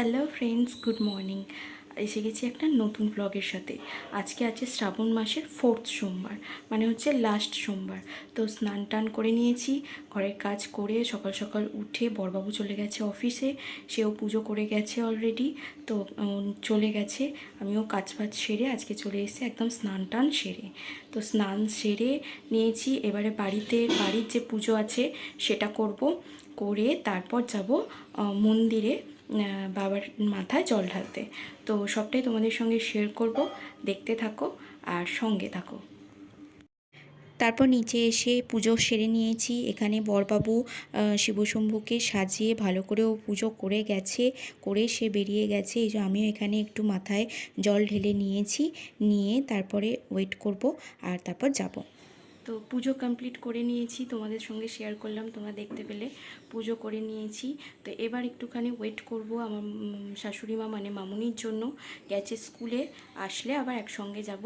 Hello friends good morning এসে গেছি একটা নতুন ব্লগের সাথে। আজকে আছে শ্রাবণ মাসের ফোর্থ সোমবার মানে হচ্ছে লাস্ট সোমবার। তো স্নান টান করে নিয়েছি, ঘরের কাজ করে সকাল সকাল উঠে বরবাবু চলে গেছে অফিসে সেও পুজো করে গেছে অলরেডি তো চলে গেছে। আমিও কাজ বাজ সেরে আজকে চলে এসেছি একদম স্নান টান সেরে। তো স্নান সেরে নিয়েছি, এবারে বাড়িতে, বাড়ির যে পুজো আছে সেটা করব, করে তারপর যাব মন্দিরে। বাবার মাথায় জল ঢালতে। তো সবটাই তোমাদের সঙ্গে শেয়ার করব। দেখতে থাকো আর সঙ্গে থাকো। তারপর নিচে এসে পুজো সেরে নিয়েছি। এখানে বরবাবু শিবশম্ভুকে সাজিয়ে ভালো করেও পুজো করে গেছে, করে সে বেরিয়ে গেছে। এই যে আমিও এখানে একটু মাথায় জল ঢেলে নিয়েছি, নিয়ে তারপরে ওয়েট করব আর তারপর যাব। তো পুজো কমপ্লিট করে নিয়েছি, তোমাদের সঙ্গে শেয়ার করলাম, তোমরা দেখতে পেলে, পুজো করে নিয়েছি। তো এবার একটুখানি ওয়েট করব আমার শাশুড়ি মা মানে মামুনির জন্য। গেছে স্কুলে আসলে আবার একসঙ্গে যাব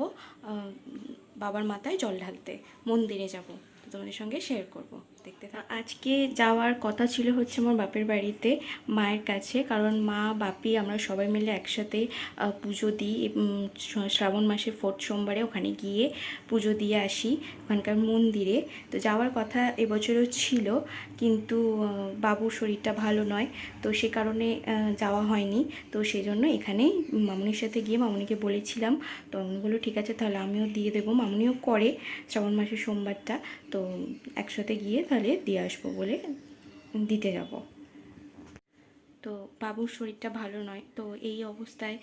বাবার মাথায় জল ঢালতে, মন্দিরে যাব। তো তোমাদের সঙ্গে শেয়ার করব। দেখতে। আজকে যাওয়ার কথা ছিল হচ্ছে আমার বাপের বাড়িতে মায়ের কাছে, কারণ মা, বাপি আমরা সবাই মিলে একসাথে পুজো দিই শ্রাবণ মাসে ফোর্থ সোমবারে ওখানে গিয়ে পুজো দিয়ে আসি ওখানকার মন্দিরে। তো যাওয়ার কথা এবছরও ছিল, কিন্তু বাবুর শরীরটা ভালো নয়, তো সে কারণে যাওয়া হয়নি। তো সেই জন্য এখানেই মামুনির সাথে গিয়ে মামনিকে বলেছিলাম, তো মামুনি বলল ঠিক আছে, তাহলে আমিও দিয়ে দেবো। মামনিও করে শ্রাবণ মাসের সোমবারটা, তো একসাথে গিয়ে তাহলে দিয়ে আসব বলে দিতে যাব। তো বাবুর শরীরটা ভালো নয়। তো এই অবস্থায়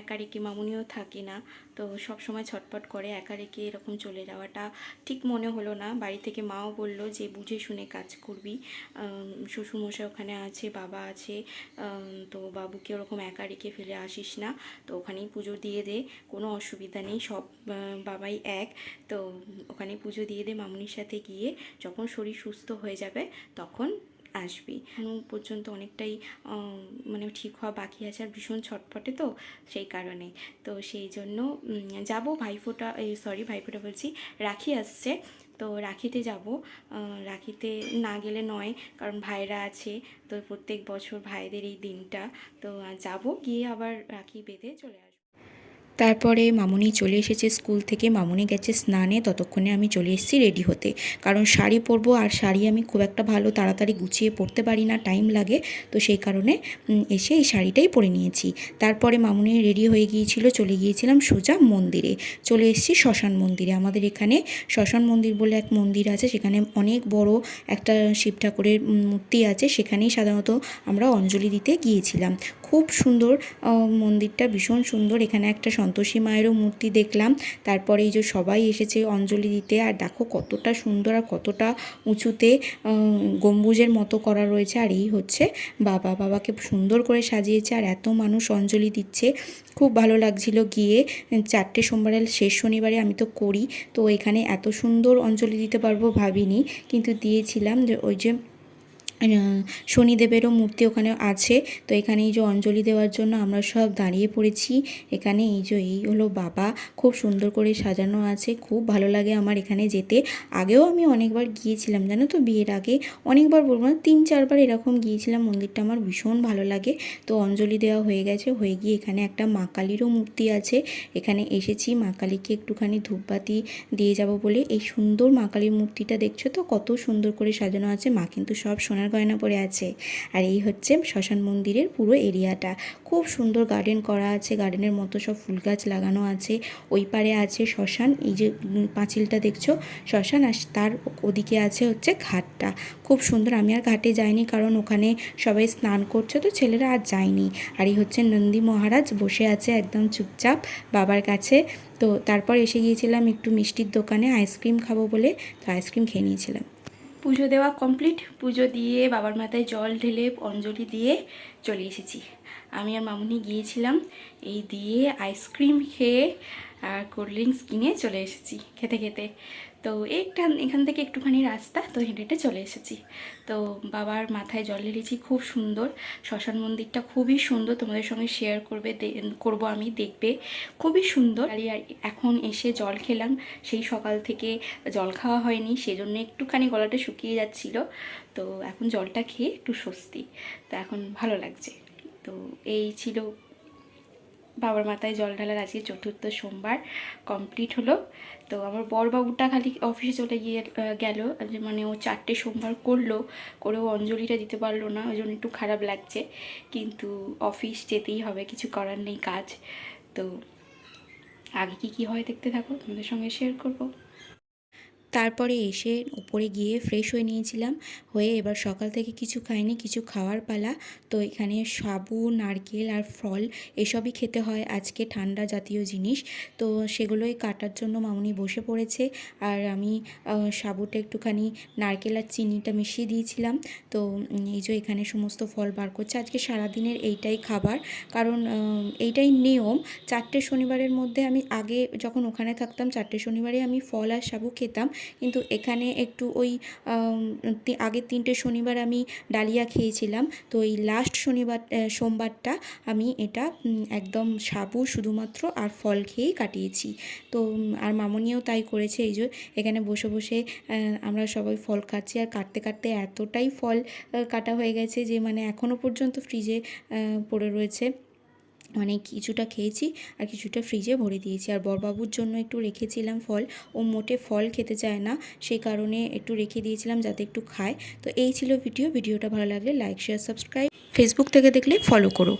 একা রেখে মামুনিও থাকে না। তো সব সময় ছটপট করে একা রেখে এরকম চলে যাওয়াটা ঠিক মনে হলো না। বাড়ি থেকে মাও বলল যে, বুঝে শুনে কাজ করবি। শ্বশুরমশাই ওখানে আছে, বাবা আছে। তো বাবুকে ওরকম একা রেখে ফেলে আসিস না। তো ওখানেই পুজো দিয়ে দে, কোনো অসুবিধা নেই, সব বাবাই এক। তো ওখানে পুজো দিয়ে দে মামুনির সাথে গিয়ে। যখন শরীর সুস্থ হয়ে যাবে, তখন আসবি। এখনও পর্যন্ত অনেকটাই মানে ঠিক হওয়া বাকি আছে আর ভীষণ ছটপটে তো সেই কারণে। তো সেই জন্য যাব ভাইফোঁটা সরি ভাইফোঁটা বলছি, রাখি আসছে। তো রাখিতে যাব। রাখিতে না গেলে নয়, কারণ ভাইরা আছে। তো প্রত্যেক বছর ভাইদের এই দিনটা। তো যাব, গিয়ে আবার রাখি বেঁধে চলে আসব। তারপরে মামুনি চলে এসেছে স্কুল থেকে। মামুনি গেছে স্নানে, ততক্ষণে আমি চলে এসেছি রেডি হতে। কারণ শাড়ি পরবো আর শাড়ি আমি খুব একটা ভালো তাড়াতাড়ি গুছিয়ে পরতে পারি না টাইম লাগে। তো সেই কারণে এসে এই শাড়িটাই পরে নিয়েছি। তারপরে মামুনি রেডি হয়ে গিয়েছিল, চলে গিয়েছিলাম সোজা মন্দিরে। চলে এসেছি শ্মশান মন্দিরে। আমাদের এখানে শ্মশান মন্দির বলে এক মন্দির আছে, সেখানে অনেক বড় একটা শিব ঠাকুরের মূর্তি আছে। সেখানেই সাধারণত আমরা অঞ্জলি দিতে গিয়েছিলাম। খুব সুন্দর মন্দিরটা ভীষণ সুন্দর। এখানে একটা সন্তোষী মায়েরও মূর্তি দেখলাম। তারপরে এই যে সবাই এসেছে অঞ্জলি দিতে। আর দেখো কতটা সুন্দর আর কতটা উঁচুতে গম্বুজের মতো করা রয়েছে। আর এই হচ্ছে বাবা। বাবাকে সুন্দর করে সাজিয়েছে। আর এত মানুষ অঞ্জলি দিচ্ছে। খুব ভালো লাগছিল গিয়ে। চারটে সোমবারের শেষ শনিবারে আমি তো করি। তো এখানে এত সুন্দর অঞ্জলি দিতে পারব ভাবিনি। কিন্তু দিয়েছিলাম যে ওই যে শনিদেবেরও মূর্তি ওখানে আছে। তো এখানে এই যে অঞ্জলি দেওয়ার জন্য আমরা সব দাঁড়িয়ে পড়েছি। এখানে এই যে এই হলো বাবা। খুব সুন্দর করে সাজানো আছে। খুব ভালো লাগে আমার এখানে যেতে। আগেও আমি অনেকবার গিয়েছিলাম, জানো তো? বিয়ের আগে অনেকবার বলব না, তিন চারবার এরকম গিয়েছিলাম, মন্দিরটা আমার ভীষণ ভালো লাগে। তো অঞ্জলি দেওয়া হয়ে গেছে, হয়ে গিয়ে এখানে একটা মা কালীরও মূর্তি আছে। এখানে এসেছি, মা কালীকে একটুখানি ধূপবাতি দিয়ে যাব বলে। এই সুন্দর মা কালীর মূর্তিটা দেখছ তো? কত সুন্দর করে সাজানো আছে। মা কিন্তু সব সোনার গয়না পরে আছে। আর এই হচ্ছে শ্মশান মন্দিরের পুরো এরিয়াটা। খুব সুন্দর গার্ডেন করা আছে গার্ডেনের মতো সব ফুল গাছ লাগানো আছে। ওই পারে আছে শ্মশান, এই যে পাঁচিলটা দেখছ? শ্মশান আর তার ওদিকে আছে হচ্ছে ঘাটটা। খুব সুন্দর, আমি আর ঘাটে যাইনি কারণ ওখানে সবাই স্নান করছে তো ছেলেরা আর যায়নি। আর এই হচ্ছে নন্দী মহারাজ বসে আছে একদম চুপচাপ বাবার কাছে। তো তারপর এসে গিয়েছিলাম একটু মিষ্টির দোকানে আইসক্রিম খাব বলে। তো আইসক্রিম খেয়ে নিয়েছিলাম। পুজো দেওয়া কমপ্লিট পুজো দিয়ে বাবার মাথায় জল ঢেলে অঞ্জলি দিয়ে চলে এসেছি। আমি আর মামুনি গিয়েছিলাম, এই দিয়ে আইসক্রিম খেয়ে আর কোল্ড ড্রিঙ্কস কিনে চলে এসেছি খেতে খেতে। তো এইটা এখান থেকে একটুখানি রাস্তা, তো হেঁটে হেঁটে চলে এসেছি। তো বাবার মাথায় জল ঢেলেছি, খুব সুন্দর। শ্মশান মন্দিরটা খুবই সুন্দর, তোমাদের সঙ্গে শেয়ার করবে করব আমি, দেখবে। খুবই সুন্দর। আর এখন এসে জল খেলাম। সেই সকাল থেকে জল খাওয়া হয়নি, সেজন্য একটুখানি গলাটা শুকিয়ে যাচ্ছিল। তো এখন জলটা খেয়ে একটু স্বস্তি। তো এখন ভালো লাগছে। তো এই ছিল বাবার মাথায় জল ঢালার আজকে চতুর্থ সোমবার কমপ্লিট হলো। তো আমার বরবাবুটা খালি অফিসে চলে গিয়ে গেল। মানে ও চারটে সোমবার করল, করেও অঞ্জলিটা দিতে পারল না, ওই জন্য একটু খারাপ লাগছে। কিন্তু অফিস যেতেই হবে, কিছু করার নেই কাজ। তো আগে কি কি হয় দেখতে থাকো, তোমাদের সঙ্গে শেয়ার করব। তারপরে এসে উপরে গিয়ে ফ্রেশ হয়ে নিয়েছিলাম। হয়ে এবার সকাল থেকে কিছু খাইনি, কিছু খাওয়ার পালা। তো এখানে সাবু, নারকেল আর ফল এসবই খেতে হয় আজকে ঠান্ডা জাতীয় জিনিস। তো সেগুলোই কাটার জন্য মামুনি বসে পড়েছে। আর আমি সাবুটা একটুখানি নারকেল আর চিনিটা মিশিয়ে দিয়েছিলাম। তো এই যে এখানে সমস্ত ফল বার করছে। আজকে সারাদিনের এইটাই খাবার। কারণ এইটাই নিয়ম। চারটে শনিবারের মধ্যে আমি আগে যখন ওখানে থাকতাম, চারটে শনিবারে আমি ফল আর সাবু খেতাম। কিন্তু এখানে একটু ওই আগের তিনটে শনিবার আমি ডালিয়া খেয়েছিলাম। তো এই লাস্ট শনিবার সোমবারটা আমি এটা একদম সাবু শুধুমাত্র আর ফল খেয়েই কাটিয়েছি। তো আর মামনিও তাই করেছে এই যে এখানে বসে বসে আমরা সবাই ফল খাচ্ছি। আর কাটতে কাটতে এতটাই ফল কাটা হয়ে গেছে যে মানে এখনও পর্যন্ত ফ্রিজে পড়ে রয়েছে। মানে কিছুটা খেয়েছি আর কিছুটা ফ্রিজে ভরে দিয়েছি। আর বরবাবুর জন্য একটু রেখেছিলাম ফল। ও মোটে ফল খেতে চায় না সেই কারণে একটু রেখে দিয়েছিলাম যাতে একটু খায়। তো এই ছিল ভিডিও ভিডিওটা ভালো লাগলে লাইক শেয়ার সাবস্ক্রাইব ফেসবুক থেকে দেখলে ফলো করো।